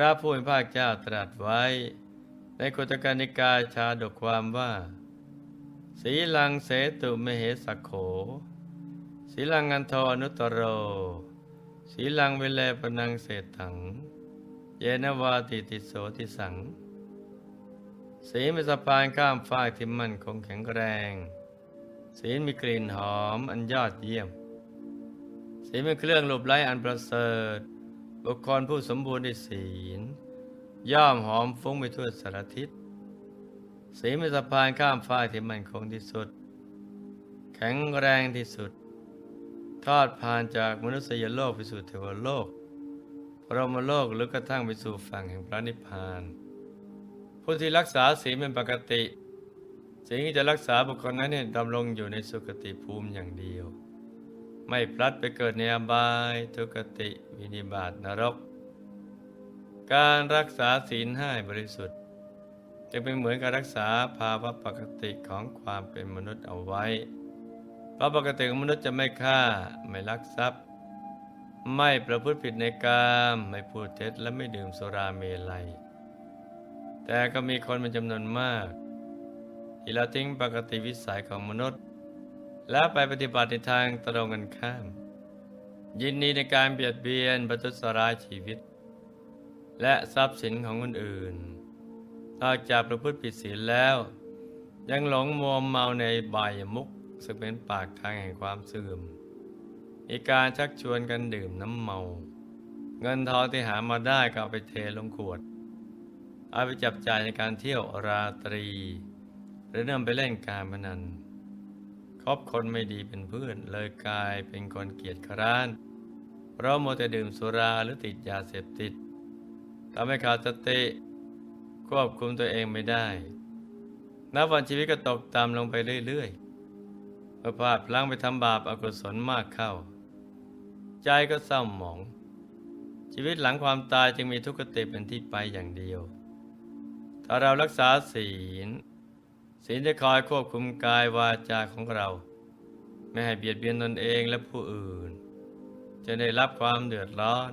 ระผู้เป็นภาคเจ้าตรัสไว้ ในกุตการนิกายชาดกความว่า สีลังเสตุมเหสกโข สีลังอันโทอนุตตโร สีลังเวเลปนังเศษถัง เยนวาติติโสติสัง สีเป็นสะพานข้ามฟากที่มั่นคงแข็งแรง สีมีกลิ่นหอมอันยอดเยี่ยม สีเป็นเครื่องหลบไล้อันประเสริฐ บุคคลผู้สมบูรณ์ด้วยศีล ย่อมหอมฟุ้งไปทั่วสารทิศสีเป็นสะพานข้ามฟ้าที่มั่นคงที่สุด แข็งแรงที่สุด ทอดผ่านจากมนุษยโลกไปสู่เทวโลกพรหมโลกหรือกระทั่งไปสู่ฝั่งแห่งพระนิพพาน ผู้ที่รักษาศีลเป็นปกติสิ่งที่จะรักษาบุคคลนั้นเนี่ยดำรงอยู่ในสุคติภูมิอย่างเดียว ไม่พลัดไปเกิดในอบายทุกติวินิบาตนรก การรักษาศีลให้บริสุทธิ์ จะเป็นเหมือนการรักษาภาวะปกติของความเป็นมนุษย์เอาไว้เพราะปกติของมนุษย์จะไม่ฆ่าไม่ลักทรัพย์ ไม่ประพฤติผิดในกามไม่พูดเท็จและไม่ดื่มสุราเมลัย แต่ก็มีคนเป็นจำนวนมากที่ละทิ้งปกติวิสัยของมนุษย์ แล้วไปปฏิบัติในทางตรงกันข้าม ยินดีในการเบียดเบียนประทุษร้ายชีวิต และทรัพย์สินของคนอื่น นอกจากประพฤติผิดศีลแล้ว ยังหลงมัวเมาในบายมุกซึ่งเป็นปากทางแห่งความเสื่อมมีการชักชวนกันดื่มน้ำเมา เงินทองที่หามาได้ก็เอาไปเทลงขวด เอาไปจับจ่ายในการเที่ยวราตรี หรือนำไปเล่นการพนัน บคนไม่ดีเป็นเพื่อน เลยกลายเป็นคนเกียจคร้าน เพราะมัวแต่ดื่มสุราหรือติดยาเสพติดทำให้ขาดสติควบคุมตัวเองไม่ได้นับวันชีวิตก็ตกต่ำลงไปเรื่อยๆเมื่อพลาดพลั้งไปทำบาปอกุศลมากเข้า ใจก็เศร้าหมอง ชีวิตหลังความตายจึงมีทุกขติเป็นที่ไปอย่างเดียว ถ้าเรารักษาศีล ศีลจะคอยควบคุมกายวาจาของเรา ไม่ให้เบียดเบียนตนเองและผู้อื่น จะได้รับความเดือดร้อน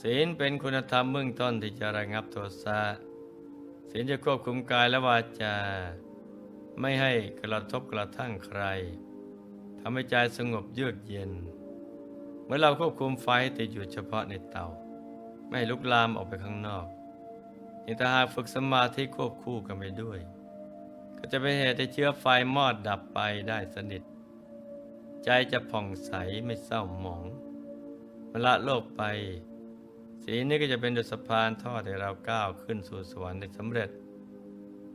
ศีลเป็นคุณธรรมเบื้องต้นที่จะระงับโทสะศีลจะควบคุมกายและวาจา ไม่ให้กระทบกระทั่งใครทำให้ใจสงบเยือกเย็น เมื่อเราควบคุมไฟให้ติดอยู่เฉพาะในเตา ไม่ให้ลุกลามออกไปข้างนอกนี่ถ้าหากฝึกสมาธิควบคู่กันไปด้วย ก็จะเป็นเหตุให้เชื้อไฟมอดดับไปได้สนิท ใจจะผ่องใสไม่เศร้าหมองเวลาโลกไปสีนี้ก็จะเป็นดุสะพานทอดให้เราก้าวขึ้นสู่สวรรค์ได้สำเร็จ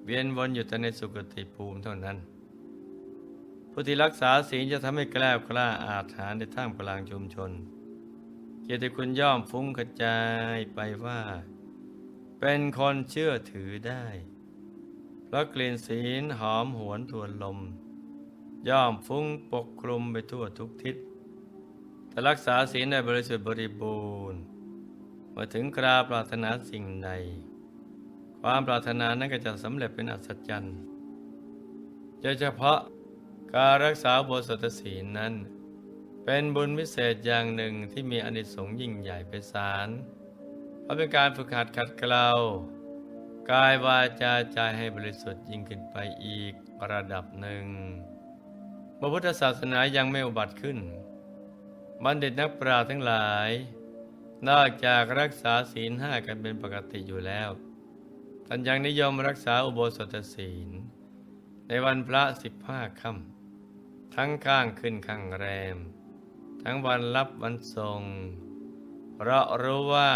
เวียนวนอยู่แต่ในสุคติภูมิเท่านั้น ผู้ที่รักษาศีลจะทำให้แกล้วกล้าอาถรรพ์ในท่ามกลางชุมชน เกียรติคุณย่อมฟุ้งกระจายไปว่า เป็นคนเชื่อถือได้ พระกลิ่นศีลหอมหวนทวนลม ย่อมฟุ้งปกคลุมไปทั่วทุกทิศถ้ารักษาศีลได้บริสุทธิ์บริบูรณ์มื่อถึงคราปรารถนาสิ่งใดความปรารถนานั้นก็จะสำเร็จเป็นอัศจรรย์โดยเฉพาะการรักษาโบสถศีลนั้น เป็นบุญวิเศษอย่างหนึ่งที่มีอนิสงส์ยิ่งใหญ่ไพศาลเพราะเป็นการฝึกหัดขัดเกลา กายวาจาใจให้บริสุทธิ์ยิ่งขึ้นไปอีกระดับหนึ่งพระพุทธศาสนายังไม่อุบัติขึ้น บัณฑิตนักปราชญ์ทั้งหลาย นอกจากรักษาศีลห้ากันเป็นปกติอยู่แล้วท่านยังนิยมรักษาอุโบสถศีล ในวันพระสิบห้าค่ำทั้งข้างขึ้นข้างแรม ทั้งวันรับวันทรงเพราะรู้ว่า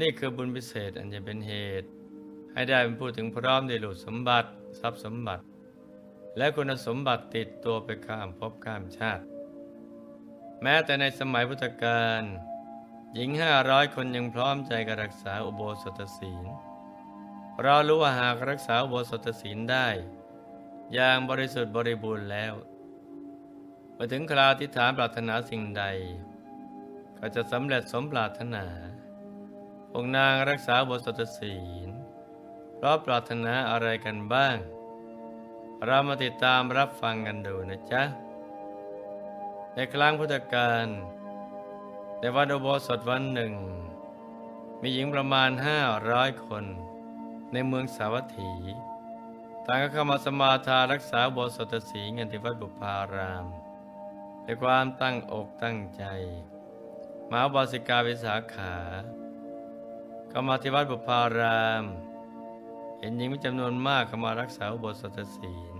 นี่คือบุญพิเศษอันจะเป็นเหตุ ให้ได้เป็นผู้ถึงพร้อมในหลุดสมบัติทรัพย์สมบัติ และคุณสมบัติติดตัวไปข้ามภพข้ามชาติ แม้แต่ในสมัยพุทธกาลหญิงห้าร้อยคนยังพร้อมใจการรักษาอุโบสถศีลเรารู้ว่าหากรักษาอุโบสถศีลได้ อย่างบริสุทธิ์บริบูรณ์แล้วมาถึงคราวที่ฐานปรารถนาสิ่งใด ก็จะสำเร็จสมปรารถนาองค์นางรักษาอุโบสถศีล เพราะปรารถนาอะไรกันบ้าง เรามาติดตามรับฟังกันดูนะจ๊ะ ในครั้งพุทธกาลในวันอุโบสถวันหนึ่ง มีหญิงประมาณห้าร้อยคน ในเมืองสาวัตถีต่างก็เข้ามาสมาทานรักษาโบสถศีลกันที่วัดบุพารามด้วยความตั้งอกตั้งใจมหาบาสิกาวิสาขา ก็มาที่วัดบุพาราม เห็นหญิงมีจำนวนมากเข้ามารักษาอุโบสถศีล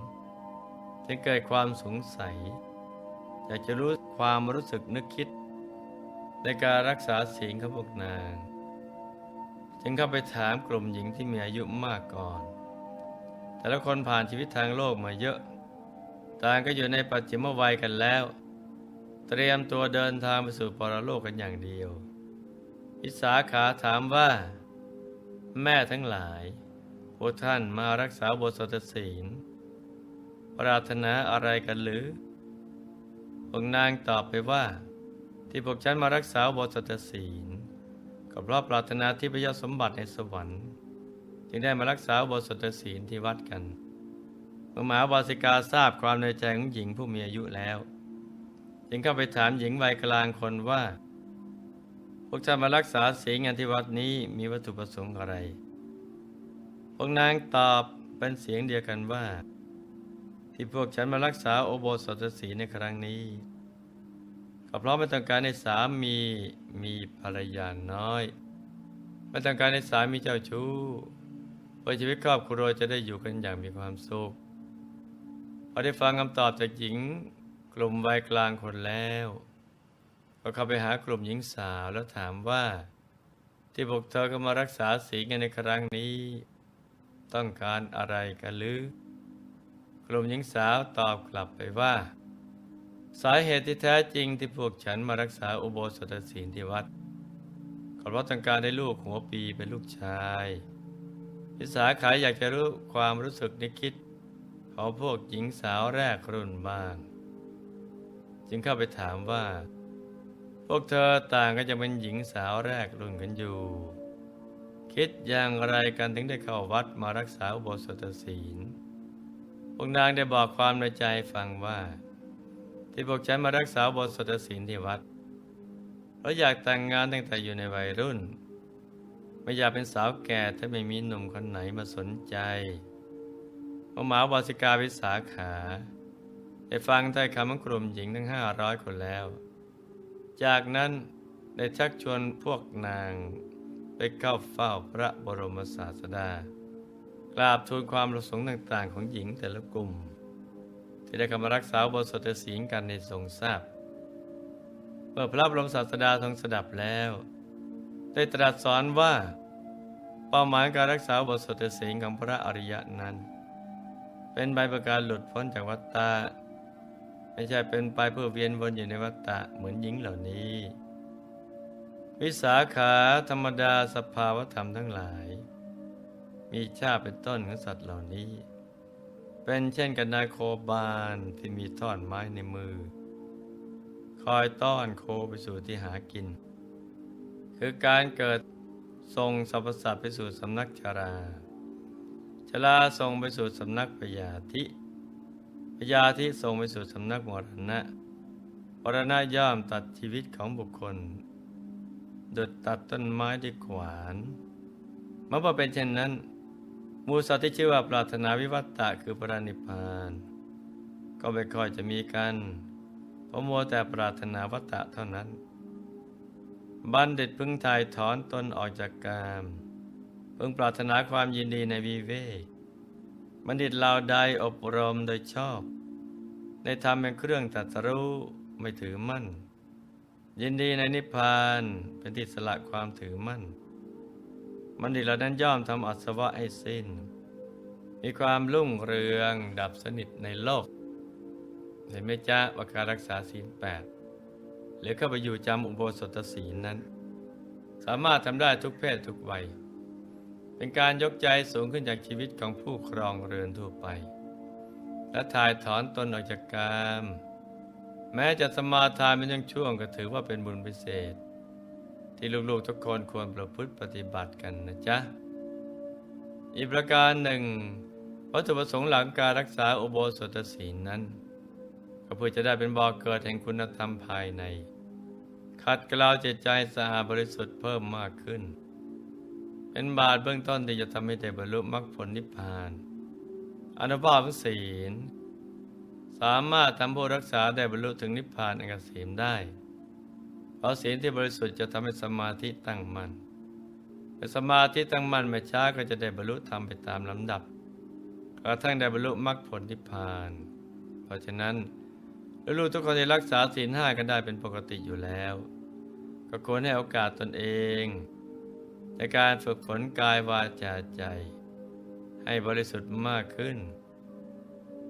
จึงเกิดความสงสัยอยากจะรู้ความรู้สึกนึกคิด ในการรักษาศีลของพวกนาง จึงเข้าไปถามกลุ่มหญิงที่มีอายุมากก่อน แต่ละคนผ่านชีวิตทางโลกมาเยอะ ต่างก็อยู่ในปัจฉิมวัยกันแล้ว เตรียมตัวเดินทางไปสู่ปรโลกกันอย่างเดียววิสาขาถามว่า แม่ทั้งหลาย พวกท่านมารักษาบทสดศีล ปรารถนาอะไรกันหรือ พวกนางตอบไปว่า ที่พวกฉันมารักษาบทสดศีล ก็เพราะปรารถนาที่พระยศสมบัติในสวรรค์ จึงได้มารักษาบทสดศีลที่วัดกันเมื่อหมหาวาสิกาทราบความในใจของหญิงผู้มีอายุแล้ว จึงเข้าไปถามหญิงวัยกลางคนว่า พวกท่านมารักษาศีลงานที่วัดนี้มีวัตถุประสงค์อะไร พวกนางตอบเป็นเสียงเดียวกันว่า ที่พวกฉันมารักษาโอโบสถศีในครั้งนี้ก็เพราะไม่ต้องการในสามีมีภรรยาน้อย ไม่ต้องการในสามีเจ้าชู้เพื่อชีวิตครอบครัวจะได้อยู่กันอย่างมีความสุขพอได้ฟังคำตอบจากหญิงกลุ่มวัยกลางคนแล้ว ก็เข้าไปหากลุ่มหญิงสาวแล้วถามว่า ที่พวกเธอก็มารักษาศีลกันในครั้งนี้ ต้องการอะไรกันหรือ กลุ่มหญิงสาวตอบกลับไปว่า สาเหตุที่แท้จริงที่พวกฉันมารักษาอุโบสถศีลที่วัดก็เพราะต้องการได้ลูกหัวปีเป็นลูกชายพิสาขายอยากจะรู้ความรู้สึกนึกคิด ของพวกหญิงสาวแรกรุ่นบ้าง จึงเข้าไปถามว่า พวกเธอต่างก็จะเป็นหญิงสาวแรกรุ่นกันอยู่ คิดอย่างไรกันถึงได้เข้าวัดมารักษาอุโบสถศีล พวกนางได้บอกความในใจฟังว่า ที่พวกฉันมารักษาอุโบสถศีลที่วัด เพราะอยากแต่งงานตั้งแต่อยู่ในวัยรุ่น ไม่อยากเป็นสาวแก่ถ้าไม่มีหนุ่มคนไหนมาสนใจพอหมหาวาสิกาวิสาขาได้ฟังถ้อยคำของกลุ่มหญิงทั้งห้าร้อยคนแล้ว จากนั้นได้ชักชวนพวกนาง ไปเข้าเฝ้าพระบรมศาสดากราบทูลความประสงค์ต่างๆ ของหญิงแต่ละกลุ่ม ที่ได้กำมารักษาอุโบสถศีลกันในทรงทราบเมื่อพระบรมศาสดาทรงสดับแล้ว ได้ตรัสสอนว่าเป้าหมายการรักษาอุโบสถศีลของพระอริยะนั้น เป็นใบประการหลุดพ้นจากวัฏฏะไม่ใช่เป็นไปเพื่อเวียนวนอยู่ในวัฏฏะเหมือนหญิงเหล่านี้ วิสาขาธรรมดาสภาวธรรมทั้งหลาย มีชาติเป็นต้นของสัตว์เหล่านี้ เป็นเช่นกันนายโคบานที่มีท่อนไม้ในมือ คอยต้อนโคไปสู่ที่หากิน คือการเกิดทรงสรรพสัตว์ไปสู่สำนักชราชลาทรงไปสู่สำนักพยาธิพยาธิทรงไปสู่สำนักมรณะมรณะย่อมตัดชีวิตของบุคคล ดุดตัดต้นไม้ด้วยขวานเมื่อเป็นเช่นนั้น มูสัตว์ที่ชื่อว่าปรารถนาวิวัตตะคือพระนิพพาน ก็ไม่ค่อยจะมีกันเพราะมัวแต่ปรารถนาวัตตะเท่านั้น บัณฑิตพึงถ่ายถอนตนออกจากกามพึงปรารถนาความยินดีในวิเวกบัณฑิตเหล่าใดอบรมโดยชอบ ในธรรมเป็นเครื่องตรัสรู้ไม่ถือมั่น ยินดีในนิพพานเป็นที่สละความถือมั่นบัณฑิเหล่านั้นย่อมทำอัศวะให้สิ้น มีความรุ่งเรืองดับสนิทในโลก เห็นไหมจ๊ะว่าการรักษาศีลแปดหรือเข้าไปอยู่จำอุโบสถศีลนั้น สามารถทำได้ทุกเพศทุกวัย เป็นการยกใจสูงขึ้นจากชีวิตของผู้ครองเรือนทั่วไป และถ่ายถอนตนออกจากกาม แม้จะสมาทานเป็นช่วงก็ถือว่าเป็นบุญพิเศษ ที่ลูกๆทุกคนควรประพฤติปฏิบัติกันนะจ๊ะ อีกประการหนึ่งวัตถุประสงค์หลังการรักษาอุโบสถศีลนั้น ก็เพื่อจะได้เป็นบ่อเกิดแห่งคุณธรรมภายใน ขัดเกลาจิตใจสะอาดบริสุทธิ์เพิ่มมากขึ้น เป็นบาทเบื้องต้นที่จะทำให้ได้บรรลุมรรคผลนิพพานอนุภาพศีล สามารถทำผู้รักษาได้บรรลุถึงนิพพานอันเกษมได้ เพราะศีลที่บริสุทธิ์จะทำให้สมาธิตั้งมั่นเมื่อสมาธิตั้งมั่นไม่ช้าก็จะได้บรรลุธรรมไปตามลำดับกระทั่งได้บรรลุมรรคผลนิพพาน เพราะฉะนั้นลูกๆทุกคนที่รักษาศีลห้ากันได้เป็นปกติอยู่แล้ว ก็ควรให้โอกาสตนเอง ในการฝึกฝนกายวาจาใจ ให้บริสุทธิ์มากขึ้น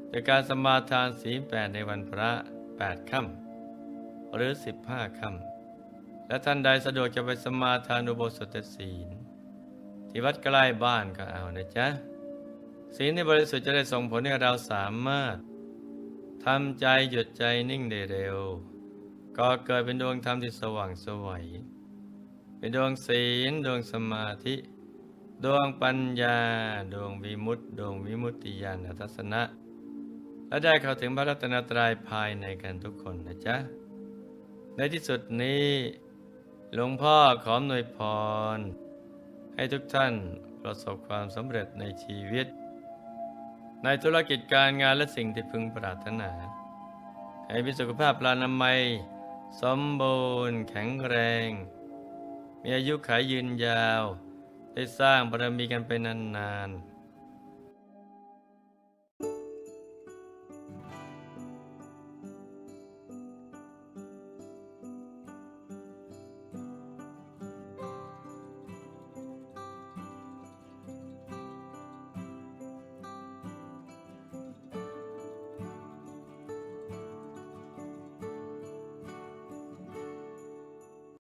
โดยการสมาทานศีลแปดในวันพระแปดค่ำหรือสิบห้าค่ำและท่านใดสะดวกจะไปสมาทานอุโบสถศีล ที่วัดใกล้บ้านก็เอานะจ๊ะศีลที่บริสุทธิ์จะได้ส่งผลให้เราสามารถทำใจหยุดใจนิ่งได้เร็ว ก็เกิดเป็นดวงธรรมที่สว่างสวัยเป็นดวงศีลดวงสมาธิ ดวงปัญญา ดวงวิมุตติ ดวงวิมุตติญาณทัศนะ และได้เข้าถึงพระรัตนตรัยภายในกันทุกคนนะจ๊ะ ในที่สุดนี้ หลวงพ่อขออำนวยพร ให้ทุกท่านประสบความสำเร็จในชีวิต ในธุรกิจการงานและสิ่งที่พึงปรารถนา ให้มีสุขภาพปรานามัย สมบูรณ์แข็งแรง มีอายุขายยืนยาว ได้สร้างบารมีกันไปนานๆ